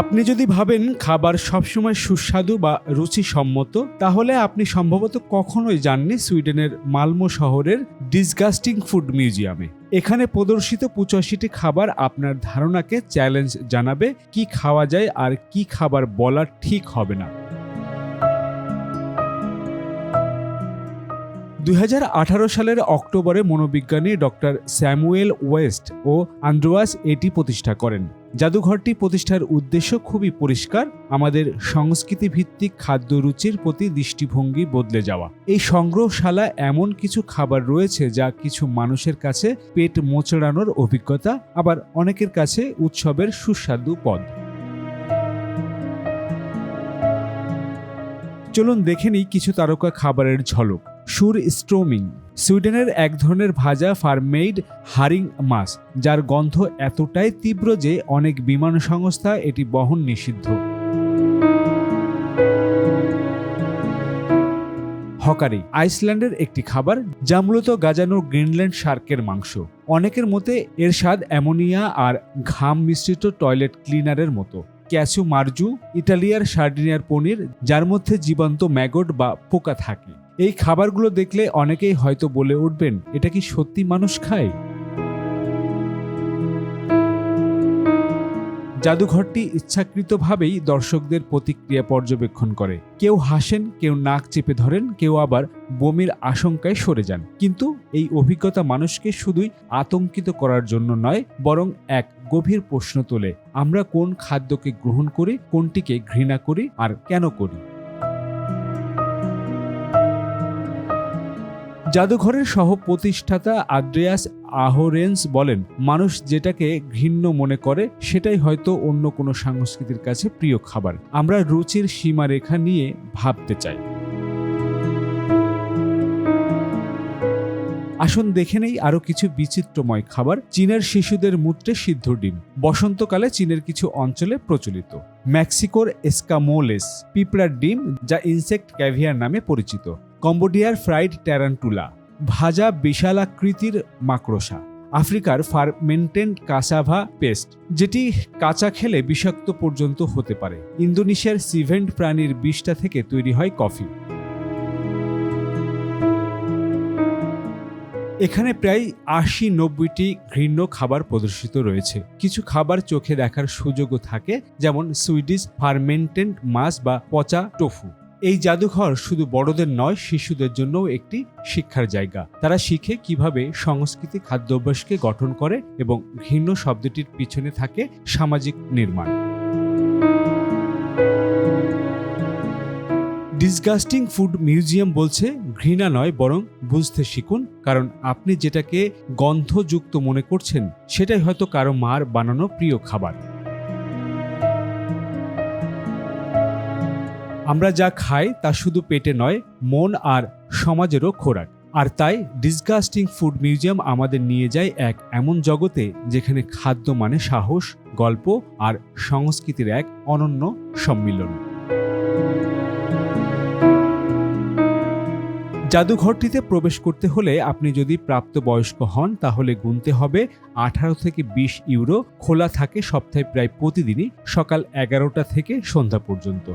আপনি যদি ভাবেন খাবার সবসময় সুস্বাদু বা রুচিসম্মত, তাহলে আপনি সম্ভবত কখনোই যাননি সুইডেনের মালমো শহরের ডিসগাস্টিং ফুড মিউজিয়ামে। এখানে প্রদর্শিত পঁচাশিটি খাবার আপনার ধারণাকে চ্যালেঞ্জ জানাবে, কি খাওয়া যায় আর কি খাবার বলা ঠিক হবে না। দু হাজার আঠারো সালের অক্টোবরে মনোবিজ্ঞানী ডক্টর স্যামুয়েল ওয়েস্ট ও আন্ড্রোয়াস এটি প্রতিষ্ঠা করেন। জাদুঘরটি প্রতিষ্ঠার উদ্দেশ্য খুবই পরিষ্কার, আমাদের সংস্কৃতি ভিত্তিক খাদ্য রুচির প্রতি দৃষ্টিভঙ্গি বদলে যাওয়া। এই সংগ্রহশালা এমন কিছু খাবার রয়েছে যা কিছু মানুষের কাছে পেট মোচড়ানোর অভিজ্ঞতা, আবার অনেকের কাছে উৎসবের সুস্বাদু পদ। চলুন দেখে নিই কিছু তারকা খাবারের ঝলক। সুর স্ট্রোমিং। সুইডেনের এক ধরনের ভাজা ফার্মেইড হারিং মাছ, যার গন্ধ এতটাই তীব্র যে অনেক বিমান সংস্থা এটি বহন নিষিদ্ধ। হকারি, আইসল্যান্ডের একটি খাবার যা মূলত গাজানো গ্রিনল্যান্ড শার্কের মাংস। অনেকের মতে এর স্বাদ অ্যামোনিয়া আর ঘাম মিশ্রিত টয়লেট ক্লিনারের মতো। ক্যাসু মার্জু ইটালিয়ার সার্ডিনিয়ার পনির, যার মধ্যে জীবন্ত ম্যাগট বা পোকা থাকে। এই খাবারগুলো দেখলে অনেকেই হয়তো বলে উঠবেন, এটা কি সত্যি মানুষ খায়? জাদুঘরটি ইচ্ছাকৃতভাবেই দর্শকদের প্রতিক্রিয়া পর্যবেক্ষণ করে। কেউ হাসেন, কেউ নাক চেপে ধরেন, কেউ আবার বমির আশঙ্কায় সরে যান। কিন্তু এই অভিজ্ঞতা মানুষকে শুধুই আতঙ্কিত করার জন্য নয়, বরং এক গভীর প্রশ্ন তোলে, আমরা কোন খাদ্যকে গ্রহণ করি, কোনটিকে ঘৃণা করি, আর কেন করি? জাদুঘরের সহ প্রতিষ্ঠাতা আদ্রিয়াস আহোরেন্স বলেন, মানুষ যেটাকে ঘৃণ্য মনে করে, সেটাই হয়তো অন্য কোনো সংস্কৃতির কাছে প্রিয় খাবার। আমরা রুচির সীমারেখা নিয়ে ভাবতে চাই। আসুন দেখে নেই আরও কিছু বিচিত্রময় খাবার, চীনের শিশুদের মূত্রে সিদ্ধ ডিম। বসন্তকালে চীনের কিছু অঞ্চলে প্রচলিত। মেক্সিকোর এসকামোলেস পিঁপড়ার ডিম, যা ইনসেক্ট ক্যাভিয়ার নামে পরিচিত। কম্বোডিয়ার ফ্রাইড ট্যারান্টুলা ভাজা বিশালাকৃতির মাকড়সা, আফ্রিকার ফার্মেন্টেন্ট কাসাভা পেস্ট, যেটি কাঁচা খেলে বিষাক্ত পর্যন্ত হতে পারে। ইন্দোনেশিয়ার সিভেন্ট প্রাণীর বিষটা থেকে তৈরি হয় কফি। এখানে প্রায় আশি নব্বইটি ঘৃণ্য খাবার প্রদর্শিত রয়েছে। কিছু খাবার চোখে দেখার সুযোগও থাকে, যেমন সুইডিশ ফার্মেন্টেন্ট মাছ বা পচা টোফু। এই জাদুঘর শুধু বড়দের নয়, শিশুদের জন্যও একটি শিক্ষার জায়গা। তারা শিখে কীভাবে সংস্কৃতি খাদ্যাভ্যাসকে গঠন করে এবং ঘৃণ্য শব্দটির পিছনে থাকে সামাজিক নির্মাণ। ডিসগাস্টিং ফুড মিউজিয়াম বলছে, ঘৃণা নয়, বরং বুঝতে শিখুন, কারণ আপনি যেটাকে গন্ধযুক্ত মনে করছেন, সেটাই হয়তো কারও মার বানানো প্রিয় খাবার। আমরা যা খাই তা শুধু পেটে নয়, মন আর সমাজেরও খোরাক। আর তাই ডিসগাস্টিং ফুড মিউজিয়াম আমাদের নিয়ে যায় এক এমন জগতে যেখানে খাদ্য মানে সাহস, গল্প আর সংস্কৃতির এক অনন্য সম্মিলন। জাদুঘরটিতে প্রবেশ করতে হলে আপনি যদি প্রাপ্তবয়স্ক হন, তাহলে গুনতে হবে আঠারো থেকে বিশ ইউরো, খোলা থাকে সপ্তাহে প্রায় প্রতিদিনই সকাল এগারোটা থেকে সন্ধ্যা পর্যন্ত।